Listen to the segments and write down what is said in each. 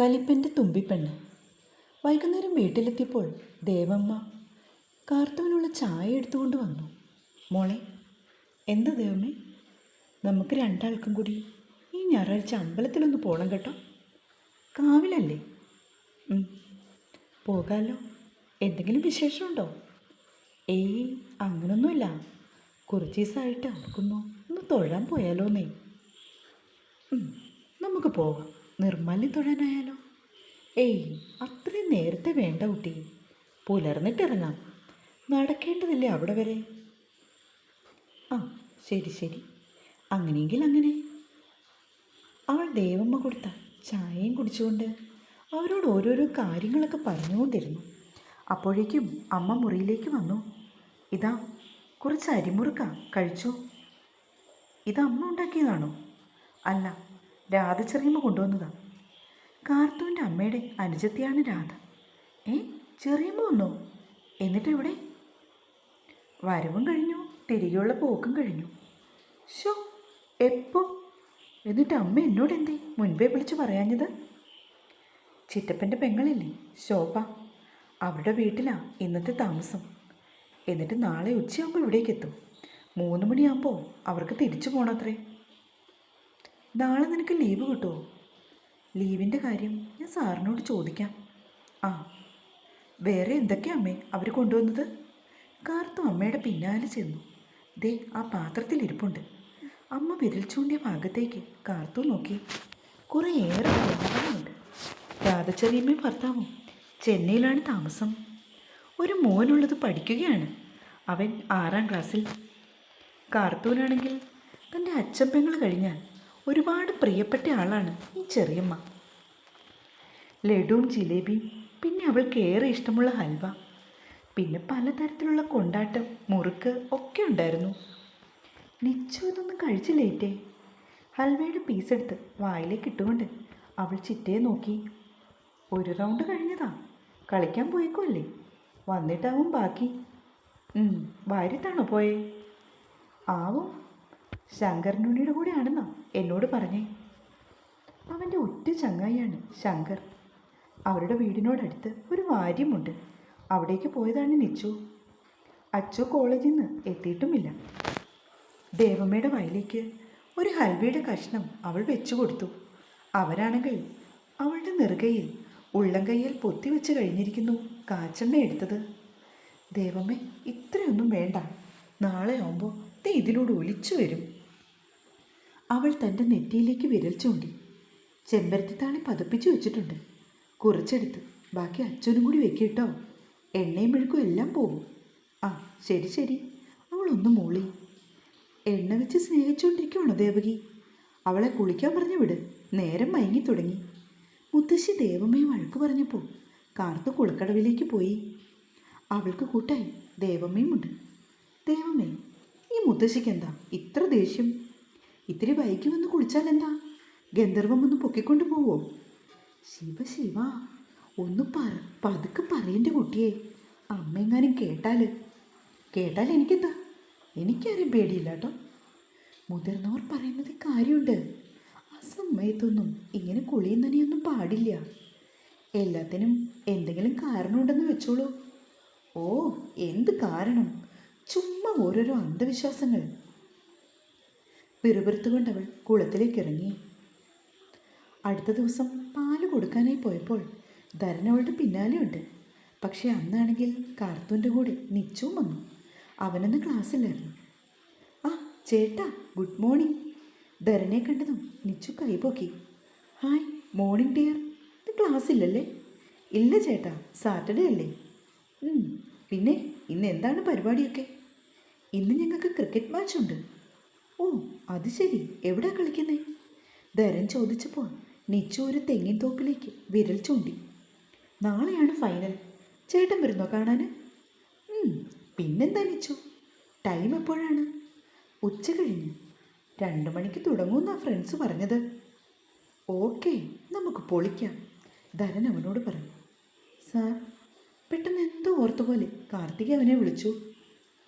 കലിപ്പന്റെ തുമ്പിപ്പെണ്ണ്. വൈകുന്നേരം വീട്ടിലെത്തിയപ്പോൾ ദേവമ്മ കാർത്തുവിനുള്ള ചായ എടുത്തുകൊണ്ട് വന്നു. മോളെ എന്താ ദേവമ്മേ? നമുക്ക് രണ്ടാൾക്കും കൂടി ഈ ഞായറാഴ്ച അമ്പലത്തിലൊന്ന് പോകണം കേട്ടോ. കാവിലല്ലേ. പോകാമല്ലോ എന്തെങ്കിലും വിശേഷമുണ്ടോ? ഏയ് അങ്ങനൊന്നുമില്ല. കുറച്ച് ദിവസമായിട്ട് ഓർക്കുന്നു ഒന്ന് തൊഴാൻ പോയാലോന്നേ. നമുക്ക് പോകാം നിർമ്മലി തൊഴാനായാലോ? ഏയ് അത്രയും നേരത്തെ വേണ്ട കുട്ടി. പുലർന്നിട്ടിറങ്ങാം. നടക്കേണ്ടതില്ലേ അവിടെ വരെ? ആ ശരി ശരി. അങ്ങനെയെങ്കിൽ അങ്ങനെ. അവൾ ദേവമ്മ കൊടുത്ത ചായയും കുടിച്ചുകൊണ്ട് അവരോട് ഓരോരോ കാര്യങ്ങളൊക്കെ പറഞ്ഞുകൊണ്ടിരുന്നു. അപ്പോഴേക്കും അമ്മ മുറിയിലേക്ക് വന്നു. ഇതാ കുറച്ച് അരിമുറുക്ക കഴിച്ചോ? ഇത് അമ്മ ഉണ്ടാക്കിയതാണോ? അല്ല രാധ ചെറിയമ്മ കൊണ്ടുവന്നതാ. കാർത്തൂന്റെ അമ്മയുടെ അനുജത്തിയാണ് രാധ. ഏ ചെറിയമ്മ വന്നോ? എന്നിട്ട് എവിടെ വരവും കഴിഞ്ഞു തിരികെയുള്ള പോക്കും കഴിഞ്ഞു. ഷോ എപ്പോ? എന്നിട്ട് അമ്മ എന്നോട് എന്തേ മുൻപേ വിളിച്ചു പറയാഞ്ഞത്? ചിറ്റപ്പന്റെ പെങ്ങളില്ലേ ശോഭ. അവരുടെ വീട്ടിലാ ഇന്നത്തെ താമസം. എന്നിട്ട് നാളെ ഉച്ചയാകുമ്പോൾ ഇവിടേക്ക് എത്തും മൂന്ന് മണിയാകുമ്പോൾ അവർക്ക് തിരിച്ചു പോകണത്രേ നാളെ നിനക്ക് ലീവ് കിട്ടുമോ ലീവിന്റെ കാര്യം ഞാൻ സാറിനോട് ചോദിക്കാം. ആ വേറെ എന്തൊക്കെയാ അമ്മേ അവർ കൊണ്ടുവന്നത്? കാർത്തു അമ്മയുടെ പിന്നാലെ ചെന്നു. ദേ ആ പാത്രത്തിൽ ഇരിപ്പുണ്ട്. അമ്മ വിരൽ ചൂണ്ടിയ ഭാഗത്തേക്ക് കാർത്തു നോക്കി. കുറേയേറെ പലഹാരമുണ്ട് രാധച്ചെറിയമ്മയും ഭർത്താവും ചെന്നൈയിലാണ് താമസം. ഒരു മോനുള്ളത് പഠിക്കുകയാണ്. അവൻ ആറാം ക്ലാസ്സിൽ. കാർത്തൂനാണെങ്കിൽ തന്റെ അച്ചപ്പെങ്ങൾ കഴിഞ്ഞാൽ ഒരുപാട് പ്രിയപ്പെട്ട ആളാണ് ഈ ചെറിയമ്മ. ലഡുവും ജിലേബിയും പിന്നെ അവൾക്ക് ഏറെ ഇഷ്ടമുള്ള ഹൽവ. പിന്നെ പലതരത്തിലുള്ള കൊണ്ടാട്ടം മുറുക്ക് ഒക്കെ ഉണ്ടായിരുന്നു. നിച്ചു ഇതൊന്നും കഴിച്ചില്ലേറ്റേ ഹൽവയുടെ പീസെടുത്ത് വായിലേക്ക് ഇട്ടുകൊണ്ട് അവൾ ചിറ്റയെ നോക്കി. ഒരു റൗണ്ട് കഴിഞ്ഞതാ. കളിക്കാൻ പോയേക്കുമല്ലേ വന്നിട്ടാവും ബാക്കി. ഉം, വാര്യത്താണോ പോയേ? ആവും. ശങ്കരനുണ്ണിയുടെ ആണെന്നോ എന്നോട് പറഞ്ഞേ. അവന്റെ ഒറ്റ ചങ്ങായിയാണ് ശങ്കർ. അവരുടെ വീടിനോടടുത്ത് ഒരു വാര്യമുണ്ട്. അവിടേക്ക് പോയതാണ് നിച്ചു. അച്ചു കോളേജിൽ നിന്ന് എത്തിയിട്ടുമില്ല. ദേവമ്മയുടെ വയലേക്ക് ഒരു ഹൽവയുടെ കഷ്ണം അവൾ വെച്ചു കൊടുത്തു. അവരാണെങ്കിൽ അവളുടെ നെറുകയിൽ ഉള്ളംകൈയിൽ പൊത്തി വെച്ച് കഴിഞ്ഞിരിക്കുന്നു കാച്ചെണ്ണ എടുത്തത്. ദേവമ്മേ ഇത്രയൊന്നും വേണ്ട. നാളെ ആവുമ്പോൾ ദേ ഇതിലൂടെ ഒലിച്ചു വരും. അവൾ തന്റെ നെറ്റിയിലേക്ക് വിരൽ ചൂണ്ടി ചെമ്പരത്തിത്താണി പതപ്പിച്ചു വെച്ചിട്ടുണ്ട്. കുറച്ചെടുത്ത് ബാക്കി അച്ഛനും കൂടി വെക്കിട്ടോ? എണ്ണയും മെഴുക്കും എല്ലാം പോകും ആ ശരി ശരി. അവളൊന്ന് മൂളി. എണ്ണ വെച്ച് സ്നേഹിച്ചുകൊണ്ടിരിക്കുവാണോ ദേവകി? അവളെ കുളിക്കാൻ പറഞ്ഞു വിട്. നേരം മയങ്ങി തുടങ്ങി. മുത്തശ്ശി ദേവമ്മയെ വഴക്ക് പറഞ്ഞപ്പോൾ കാർത്ത് കുളക്കടവിലേക്ക് പോയി. അവൾക്ക് കൂട്ടായി ദേവമ്മയുമുണ്ട്. ദേവമ്മേ ഈ മുത്തശ്ശിക്ക് എന്താ ഇത്ര ദേഷ്യം? ഇത്തിരി വൈകി വന്ന് കുളിച്ചാൽ എന്താ ഗന്ധർവം ഒന്ന് പൊക്കിക്കൊണ്ട് പോവോ? ശിവ ശിവ ഒന്ന് പറ പതുക്കെ പറയന്റെ കുട്ടിയെ. അമ്മയെങ്ങാനും കേട്ടാൽ കേട്ടാൽ എനിക്കെന്താ? എനിക്കാരും പേടിയില്ല കേട്ടോ. മുതിർന്നവർ പറയുന്നത് കാര്യമുണ്ട്. ആ സമയത്തൊന്നും ഇങ്ങനെ കുളിയും പാടില്ല. എല്ലാത്തിനും എന്തെങ്കിലും കാരണമുണ്ടെന്ന് വെച്ചോളൂ. ഓ എന്ത് കാരണം? ചുമ്മാ ഓരോരോ അന്ധവിശ്വാസങ്ങൾ. പിറുപിറുത്തുകൊണ്ടവൾ കുളത്തിലേക്ക് ഇറങ്ങി. അടുത്ത ദിവസം പാൽ കൊടുക്കാനായി പോയപ്പോൾ ധരൻ അവളുടെ പിന്നാലെയുണ്ട് പക്ഷേ അന്നാണെങ്കിൽ കാർത്തൂന്റെ കൂടെ നിച്ചും വന്നു. അവനൊന്ന് ക്ലാസ്സിലായിരുന്നു. ആ ചേട്ടാ ഗുഡ് മോർണിംഗ്. ധരനെ കണ്ടതും നിച്ചു കൈപോക്കി. Hi morning dear. ഇത് ക്ലാസ് ഇല്ലല്ലേ ഇല്ല ചേട്ടാ സാറ്റർഡേ അല്ലേ. പിന്നെ ഇന്ന് എന്താണ് പരിപാടിയൊക്കെ? ഇന്ന് ഞങ്ങൾക്ക് ക്രിക്കറ്റ് മാച്ച് ഉണ്ട്. ഓ അത് ശരി. എവിടാ കളിക്കുന്നേ? ധരൻ ചോദിച്ചപ്പോൾ നിച്ചു ഒരു തെങ്ങിൻ തോപ്പിലേക്ക് വിരൽ ചൂണ്ടി. നാളെയാണ് ഫൈനൽ ചേട്ടൻ വരുന്നോ കാണാൻ? പിന്നെന്താ നിച്ചു? ടൈം എപ്പോഴാണ്? ഉച്ച കഴിഞ്ഞ്. രണ്ട് മണിക്ക് തുടങ്ങുമെന്നാ ഫ്രണ്ട്സ് പറഞ്ഞത്. ഓക്കെ നമുക്ക് പൊളിക്കാം. ധരൻ അവനോട് പറഞ്ഞു. സാർ പെട്ടെന്ന് എന്തോ ഓർത്തുപോലെ കാർത്തിക് അവനെ വിളിച്ചു.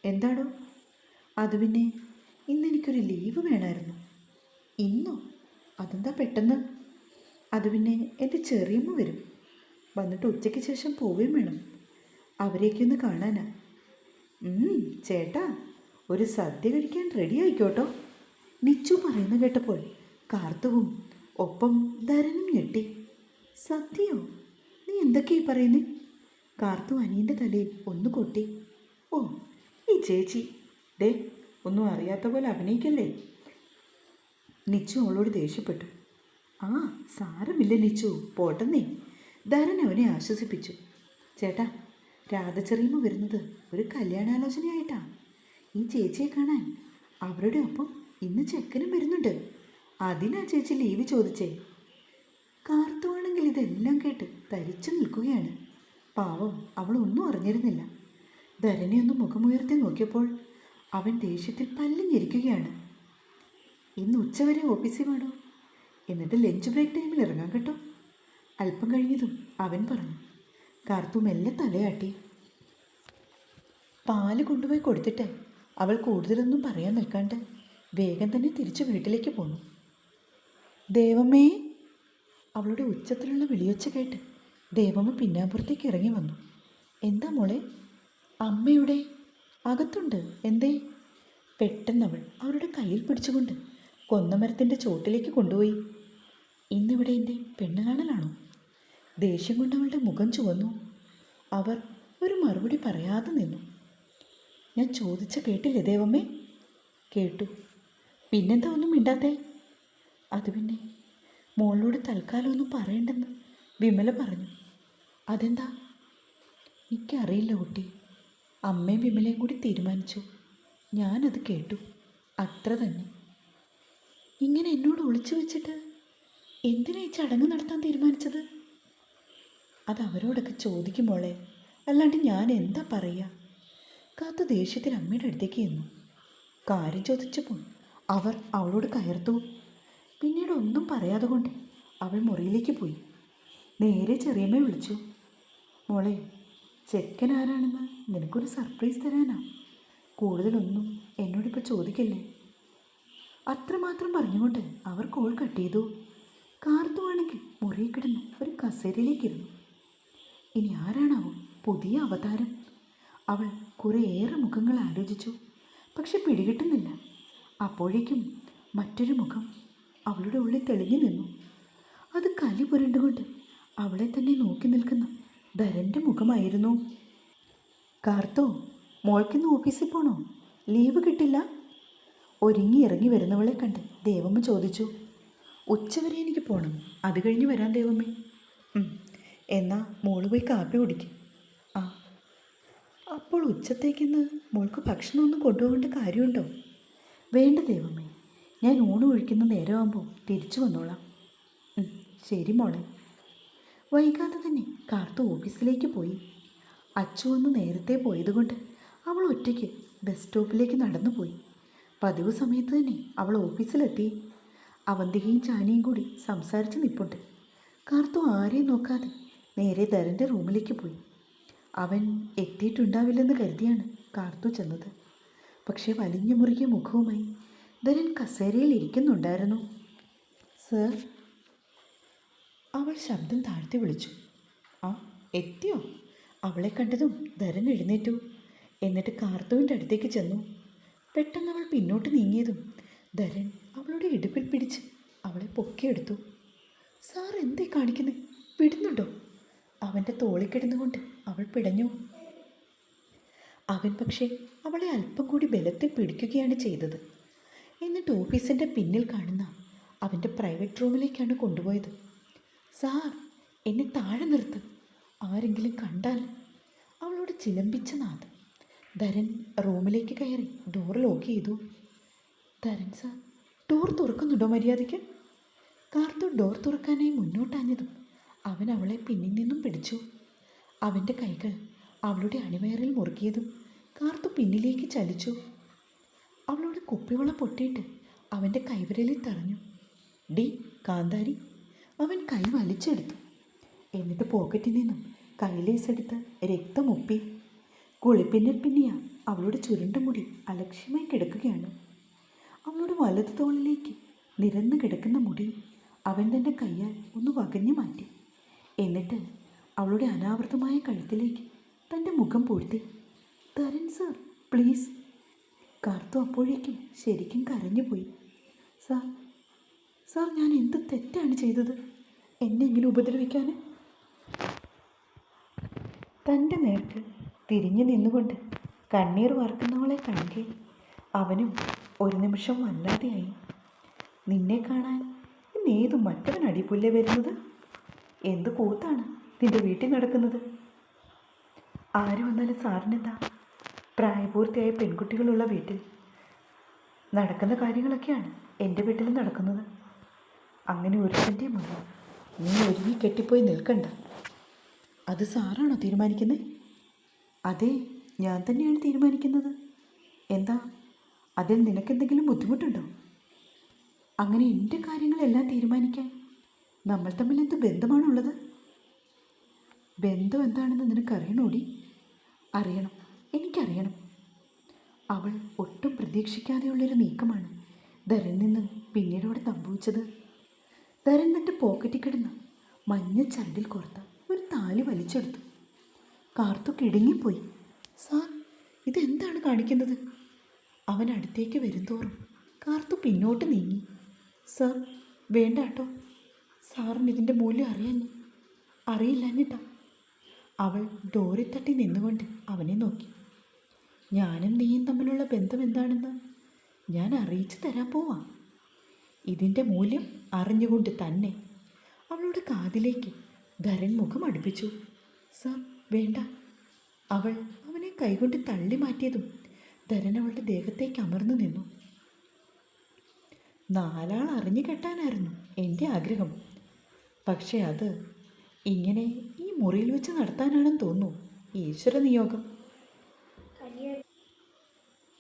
എന്താടോ? അത് പിന്നെ ഇന്ന് എനിക്കൊരു ലീവ് വേണമായിരുന്നു ഇന്നോ? അതെന്താ പെട്ടെന്ന്? അത് പിന്നെ എന്റെ ചെറിയമ്മ വരും. വന്നിട്ട് ഉച്ചയ്ക്ക് ശേഷം പോവുകയും വേണം. അവരെയൊക്കെ ഒന്ന് കാണാനാ. ചേട്ടാ ഒരു സദ്യ കഴിക്കാൻ റെഡി ആയിക്കോട്ടോ. നിച്ചു പറയുന്ന കേട്ടപ്പോൾ കാർത്തവും ഒപ്പം ധരനും ഞെട്ടി. സദ്യയോ? നീ എന്തൊക്കെയായി പറയുന്നേ? കാർത്തു അനിയന്റെ തലയിൽ ഒന്ന് കൊട്ടി. ഓ ഈ ചേച്ചി ദേ ഒന്നും അറിയാത്ത പോലെ അഭിനയിക്കല്ലേ? നിച്ചു അവളോട് ദേഷ്യപ്പെട്ടു. ആ സാരമില്ല നിച്ചു പോട്ടെന്നേ. ധരൻ അവനെ ആശ്വസിപ്പിച്ചു. ചേട്ടാ രാധചെറിയമ്മ വരുന്നത് ഒരു കല്യാണാലോചനയായിട്ടാ. ഈ ചേച്ചിയെ കാണാൻ അവരുടെ ഒപ്പം ഇന്ന് ചെക്കനും വരുന്നുണ്ട്. അതിനാ ചേച്ചി ലീവ് ചോദിച്ചേ. കാർത്തുവാണെങ്കിൽ ഇതെല്ലാം കേട്ട് തരിച്ചു നിൽക്കുകയാണ്. പാവം അവൾ ഒന്നും അറിഞ്ഞിരുന്നില്ല. ധരനെ ഒന്ന് മുഖമുയർത്തി നോക്കിയപ്പോൾ അവൻ ദേഷ്യത്തിൽ പല്ലിഞ്ഞിരിക്കുകയാണ്. ഇന്ന് ഉച്ചവരെ ഓഫീസിൽ വേണോ എന്നിട്ട് ലഞ്ച് ബ്രേക്ക് ടൈമിൽ ഇറങ്ങാം കേട്ടോ. അല്പം കഴിഞ്ഞതും അവൻ പറഞ്ഞു കാർത്തു മെല്ലെ തലയാട്ടി. പാൽ കൊണ്ടുപോയി കൊടുത്തിട്ട് അവൾ കൂടുതലൊന്നും പറയാൻ നിൽക്കാണ്ട് വേഗം തന്നെ തിരിച്ചു വീട്ടിലേക്ക് പോന്നു. ദേവമ്മേ അവളുടെ ഉച്ചത്തിലുള്ള വിളിയൊച്ച കേട്ട് ദേവമ്മ പിന്നാമ്പുറത്തേക്ക് ഇറങ്ങി വന്നു. എന്താ മോളെ? അമ്മയുടെ അകത്തുണ്ട്. എന്തേ? പെട്ടെന്നവൾ അവരുടെ കയ്യിൽ പിടിച്ചുകൊണ്ട് കൊന്നമരത്തിന്റെ ചോട്ടിലേക്ക് കൊണ്ടുപോയി. ഇന്നിവിടെ എന്റെ പെണ്ണ് കാണലാണോ? ദേഷ്യം കൊണ്ടവളുടെ മുഖം ചുവന്നു. അവർ ഒരു മറുപടി പറയാതെ നിന്നു. ഞാൻ ചോദിച്ച കേട്ടില്ലേ ദേവമ്മേ? കേട്ടു. പിന്നെന്താ ഒന്നും മിണ്ടാത്തേ? അത് പിന്നെ മോളോട് തൽക്കാലം ഒന്നും പറയണ്ടെന്ന് വിമല പറഞ്ഞു. അതെന്താ? എനിക്കറിയില്ല കുട്ടി. അമ്മയും വിമലയും കൂടി തീരുമാനിച്ചു. ഞാനത് കേട്ടു. അത്ര തന്നെ. ഇങ്ങനെ എന്നോട് ഒളിച്ചു വെച്ചിട്ട് എന്തിനാ ഈ ചടങ്ങ് നടത്താൻ തീരുമാനിച്ചത്? അത് അവരോടൊക്കെ ചോദിക്കും അല്ലാണ്ട് ഞാൻ എന്താ പറയുക കാത്തു ദേഷ്യത്തിൽ അമ്മയുടെ അടുത്തേക്ക് ചെന്നു. കാര്യം ചോദിച്ചപ്പോൾ അവർ അവളോട് കയർത്തു. പിന്നീട് ഒന്നും പറയാതെ കൊണ്ട് അവൾ മുറിയിലേക്ക് പോയി. നേരെ ചെറിയമ്മ വിളിച്ചു. മോളെ ചെക്കൻ ആരാണെന്ന് നിനക്കൊരു സർപ്രൈസ് തരാനാ? കൂടുതലൊന്നും എന്നോടിപ്പോൾ ചോദിക്കല്ലേ? അത്രമാത്രം പറഞ്ഞുകൊണ്ട് അവർ കോൾ കട്ട് ചെയ്തു. കാർത്തുവാണെങ്കിൽ മുറിയിൽ കിടന്ന് ഒരു കസേരയിലേക്കിരുന്നു. ഇനി ആരാണാവും പുതിയ അവതാരം? അവൾ കുറേയേറെ മുഖങ്ങൾ ആലോചിച്ചു. പക്ഷെ പിടികിട്ടുന്നില്ല. അപ്പോഴേക്കും മറ്റൊരു മുഖം അവളുടെ ഉള്ളിൽ തെളിഞ്ഞു നിന്നു. അത് കലി പുരണ്ടുകൊണ്ട് അവളെ തന്നെ നോക്കി നിൽക്കുന്ന ധരന്റെ മുഖമായിരുന്നു. കാർത്തോ മോൾക്കിന്ന് ഓഫീസിൽ പോണോ? ലീവ് കിട്ടില്ല. ഒരുങ്ങി ഇറങ്ങി വരുന്നവളെ കണ്ട് ദേവമ്മ ചോദിച്ചു. ഉച്ചവരെ എനിക്ക് പോകണം അത് കഴിഞ്ഞ് വരാൻ ദേവമ്മേ. എന്നാൽ എന്നാ മോൾ പോയി കാപ്പി കുടിക്കും. ആ. അപ്പോൾ ഉച്ചത്തേക്കിന്ന് മോൾക്ക് ഭക്ഷണമൊന്നും കൊണ്ടുപോകേണ്ട കാര്യമുണ്ടോ? വേണ്ട ദൈവമേ ഞാൻ ഊണ് ഒഴിക്കുന്ന നേരമാകുമ്പോൾ തിരിച്ചു വന്നോളാം. ശരി മോളെ. വൈകാതെ തന്നെ കാർത്തു ഓഫീസിലേക്ക് പോയി. അച്ചു ഒന്ന് നേരത്തെ പോയതുകൊണ്ട് അവൾ ഒറ്റയ്ക്ക് ബസ് സ്റ്റോപ്പിലേക്ക് നടന്നു പോയി പതിവ് സമയത്ത് തന്നെ അവൾ ഓഫീസിലെത്തി. അവന്തികയും ചാനിയും കൂടി സംസാരിച്ച് നിൽപ്പുണ്ട് കാർത്തു ആരെയും നോക്കാതെ നേരെ ധരന്റെ റൂമിലേക്ക് പോയി. അവൻ എത്തിയിട്ടുണ്ടാവില്ലെന്ന് കരുതിയാണ് കാർത്തു ചെന്നത്. പക്ഷേ വലിഞ്ഞു മുറുകിയ മുഖവുമായി ധരൻ കസേരയിൽ ഇരിക്കുന്നുണ്ടായിരുന്നു. സർ അവൾ ശബ്ദം താഴ്ത്തി വിളിച്ചു. ആ എത്തിയോ? അവളെ കണ്ടതും ധരൻ എഴുന്നേറ്റു. എന്നിട്ട് കാർത്തുവിന്റെ അടുത്തേക്ക് ചെന്നു. പെട്ടെന്ന് അവൾ പിന്നോട്ട് നീങ്ങിയതും ധരൻ അവളുടെ ഇടുപ്പിൽ പിടിച്ച് അവളെ പൊക്കിയെടുത്തു. സാർ എന്തേ കാണിക്കുന്നത് വിടുന്നുണ്ടോ? അവന്റെ തോളിൽ കിടന്നുകൊണ്ട് അവൾ പിടഞ്ഞു. അവൻ പക്ഷേ അവളെ അല്പം കൂടി ബലത്തിൽ പിടിക്കുകയാണ് ചെയ്തത്. എന്നിട്ട് ഓഫീസിന്റെ പിന്നിൽ കാണുന്ന അവന്റെ പ്രൈവറ്റ് റൂമിലേക്കാണ് കൊണ്ടുപോയത്. സാർ എന്നെ താഴെ നിർത്ത്. ആരെങ്കിലും കണ്ടാൽ അവളോട് ചിലമ്പിച്ച നാദം ധരൻ റൂമിലേക്ക് കയറി ഡോർ ലോക്ക് ചെയ്തു. ധരൻ സാർ ഡോർ തുറക്കുന്നുണ്ടോ മര്യാദയ്ക്ക്? കാർത്തു ഡോർ തുറക്കാനായി മുന്നോട്ടാഞ്ഞതും അവൻ അവളെ പിന്നിൽ നിന്നും പിടിച്ചു. അവന്റെ കൈകൾ അവളുടെ അണിവയറിൽ മുറുക്കിയതും കാർത്തു പിന്നിലേക്ക് ചലിച്ചു. അവളോട് കുപ്പിവള പൊട്ടിയിട്ട് അവന്റെ കൈവിരലിൽ തറഞ്ഞു ഡി കാന്താരി അവൻ കൈ വലിച്ചെടുത്തു. എന്നിട്ട് പോക്കറ്റിൽ നിന്നും കൈലേസെടുത്ത് രക്തമൊപ്പി. കുളിപ്പിന്നിൽ പിന്നിയ അവളുടെ ചുരുണ്ട മുടി അലക്ഷ്യമായി കിടക്കുകയാണ്. അവളുടെ വലതു തോളിലേക്ക് നിരന്ന് കിടക്കുന്ന മുടി അവൻ തന്റെ കയ്യാൽ ഒന്ന് വകഞ്ഞു മാറ്റി. എന്നിട്ട് അവളുടെ അനാവൃതമായ കഴുത്തിലേക്ക് തന്റെ മുഖം പൂഴ്ത്തി. Tharan sir please. കാർത്തു അപ്പോഴേക്കും ശരിക്കും കരഞ്ഞുപോയി. സാർ സാർ ഞാൻ എന്ത് തെറ്റാണ് ചെയ്തത്? എന്നെ ഇങ്ങനെ ഉപദ്രവിക്കാൻ തന്റെ നേർക്ക് തിരിഞ്ഞു നിന്നുകൊണ്ട് കണ്ണീർ വാർക്കുന്നവളെ കണ്ടേ അവനും ഒരു നിമിഷം വല്ലാതെയായി. നിന്നെ കാണാൻ ഇന്ന് ഏത് മറ്റവൻ അടിപുല്ലേ വരുന്നത്? എന്ത് കൂത്താണ് നിന്റെ വീട്ടിൽ നടക്കുന്നത്? ആര് വന്നാലും സാറിനെന്താ? പ്രായപൂർത്തിയായ പെൺകുട്ടികളുള്ള വീട്ടിൽ നടക്കുന്ന കാര്യങ്ങളൊക്കെയാണ് എന്റെ വീട്ടിൽ നടക്കുന്നത്. അങ്ങനെ ഒരുത്തന്റെ മുന്നിൽ നീ ഒരുങ്ങി കെട്ടിപ്പോയി നിൽക്കണ്ട. അത് സാറാണോ തീരുമാനിക്കുന്നത് അതെ ഞാൻ തന്നെയാണ് തീരുമാനിക്കുന്നത്. എന്താ? അതിൽ നിനക്കെന്തെങ്കിലും ബുദ്ധിമുട്ടുണ്ടോ? അങ്ങനെ എന്റെ കാര്യങ്ങളെല്ലാം തീരുമാനിക്കാൻ നമ്മൾ തമ്മിൽ എന്ത് ബന്ധമാണുള്ളത്? ബന്ധം എന്താണെന്ന് നിനക്കറിയണോടി? അറിയണം എനിക്കറിയണം. അവൾ ഒട്ടും പ്രതീക്ഷിക്കാതെയുള്ളൊരു നീക്കമാണ് ധരൻ നിന്ന് പിന്നീട് പിന്നീടോടെ സംഭവിച്ചത്. തന്റെ പോക്കറ്റിൽ കിടന്ന മഞ്ഞ ചരടിൽ കോർത്ത ഒരു താലി വലിച്ചെടുത്തു. കാർത്തു കിടുങ്ങിപ്പോയി. സാർ ഇതെന്താണ് കാണിക്കുന്നത്? അവൻ അടുത്തേക്ക് വരുംതോറും കാർത്തു പിന്നോട്ട് നീങ്ങി. സാർ വേണ്ട കേട്ടോ. സാറിന് ഇതിന്റെ മൂല്യം അറിയാഞ്ഞു. അറിയില്ലാഞ്ഞിട്ടാ. അവൾ ഡോറിൽ തട്ടി നിന്നുകൊണ്ട് അവനെ നോക്കി. ഞാനും നീയും തമ്മിലുള്ള ബന്ധം എന്താണെന്ന് ഞാൻ അറിയിച്ചു തരാൻ പോവാം. ഇതിന്റെ മൂല്യം അറിഞ്ഞുകൊണ്ട് തന്നെ അവളുടെ കാതിലേക്ക് ധരൻ മുഖം അടുപ്പിച്ചു. സർ വേണ്ട. അവൾ അവനെ കൈകൊണ്ട് തള്ളി മാറ്റിയതും ധരൻ അവളുടെ ദേഹത്തേക്ക് അമർന്നു നിന്നു. നാലാൾ അറിഞ്ഞു കെട്ടാനായിരുന്നു എന്റെ ആഗ്രഹം. പക്ഷേ അത് ഇങ്ങനെ ഈ മുറിയിൽ വെച്ച് നടത്താനാണെന്ന് തോന്നുന്നു. ഈശ്വര നിയോഗം.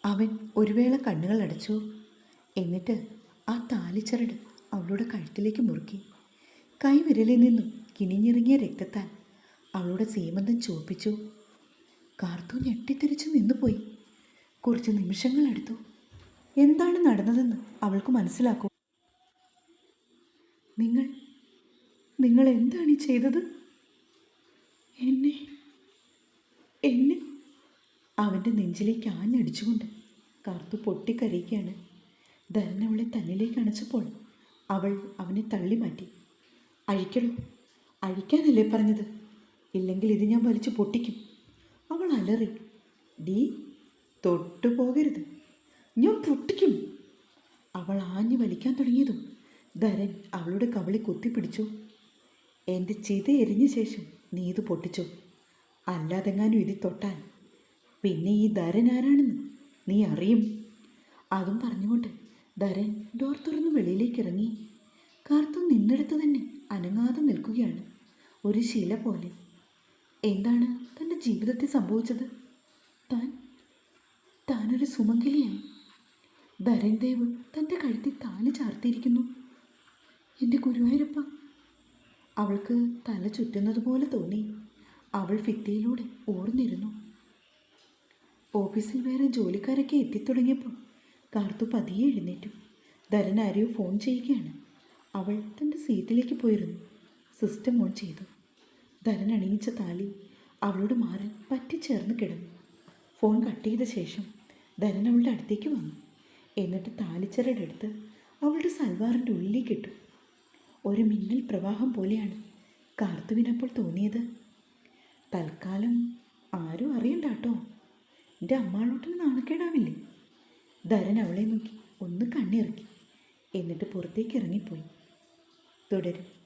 അവൻ ഒരു വേള കണ്ണുകൾ അടച്ചു. എന്നിട്ട് ആ താലിച്ചരട് അവളുടെ കഴുത്തിലേക്ക് മുറുക്കി. കൈവിരലിൽ നിന്നും കിനിഞ്ഞിറങ്ങിയ രക്തത്താൽ അവളുടെ സീമന്തം ചോപ്പിച്ചു കാർത്തു ഞെട്ടിത്തിരിച്ചു നിന്നുപോയി. കുറച്ച് നിമിഷങ്ങളെടുത്തു എന്താണ് നടന്നതെന്ന് അവൾക്ക് മനസ്സിലാക്കൂ. നിങ്ങൾ നിങ്ങൾ എന്താണ് ഈ ചെയ്തത്? എന്നെ എന്നെ? അവന്റെ നെഞ്ചിലേക്ക് ആഞ്ഞടിച്ചുകൊണ്ട് കാർത്തു പൊട്ടിക്കരയുകയാണ്. ധരൻ അവളെ തന്നിലേക്ക് അണച്ചപ്പോൾ അവൾ അവനെ തള്ളി മാറ്റി. അഴിക്കണോ. അഴിക്കാനല്ലേ പറഞ്ഞത്? ഇല്ലെങ്കിൽ ഇത് ഞാൻ വലിച്ചു പൊട്ടിക്കും. അവൾ അലറി. ഡീ തൊട്ടു പോകരുത്. ഞാൻ പൊട്ടിക്കും. അവൾ ആഞ്ഞു വലിക്കാൻ തുടങ്ങിയതും ധരൻ അവളുടെ കവളി കുത്തിപ്പിടിച്ചു എന്റെ ചിത എരിഞ്ഞ ശേഷം നീ ഇത് പൊട്ടിച്ചു? അല്ലാതെങ്ങാനും ഇതി തൊട്ടാൽ. പിന്നെ ഈ ധരൻ ആരാണെന്ന് നീ അറിയും. അതും പറഞ്ഞുകൊണ്ട് ധരൻ ഡോർ തുറന്ന് വെളിയിലേക്ക് ഇറങ്ങി കാർത്തു നിന്നെടുത്ത് തന്നെ അനങ്ങാതെ നിൽക്കുകയാണ്. ഒരു ശീല പോലെ. എന്താണ് തന്റെ ജീവിതത്തിൽ സംഭവിച്ചത്? താൻ താനൊരു സുമംഗലിയായി ധരൻ ദേവ് തന്റെ കഴുത്തിൽ താലി ചാർത്തിയിരിക്കുന്നു. എന്റെ ഗുരുവായൂരപ്പ. അവൾക്ക് തല ചുറ്റുന്നത് പോലെ തോന്നി. അവൾ ഭിത്തിയിലൂടെ ഓർന്നിരുന്നു. ഓഫീസിൽ വേറെ ജോലിക്കാരൊക്കെ എത്തിത്തുടങ്ങിയപ്പോൾ കാർത്തു പതിയെ എഴുന്നേറ്റു. ധരൻ ആരെയോ ഫോൺ ചെയ്യുകയാണ്. അവൾ തന്റെ സീറ്റിലേക്ക് പോയിരുന്നു. സിസ്റ്റം ഓൺ ചെയ്തു. ധരൻ അണിയിച്ച താലി അവളോട് മാറി പറ്റിച്ചേർന്ന് കിടന്നു. ഫോൺ കട്ട് ചെയ്ത ശേഷം ധരൻ അവളുടെ അടുത്തേക്ക് വന്നു. എന്നിട്ട് താലിച്ചരടെടുത്ത് അവളുടെ സൽവാറിന്റെ ഉള്ളിലേക്ക് ഇട്ടു. ഒരു മിന്നൽ പ്രവാഹം പോലെയാണ് കാർത്തുവിനപ്പോൾ തോന്നിയത്. തൽക്കാലം ആരും അറിയണ്ട കേട്ടോ എന്റെ അമ്മാളോട്ടിന് നാണക്കേടാവില്ലേ? ധരൻ അവളെ നോക്കി. ഒന്ന് കണ്ണിറക്കി. എന്നിട്ട് പുറത്തേക്ക് ഇറങ്ങിപ്പോയി. തുടരും.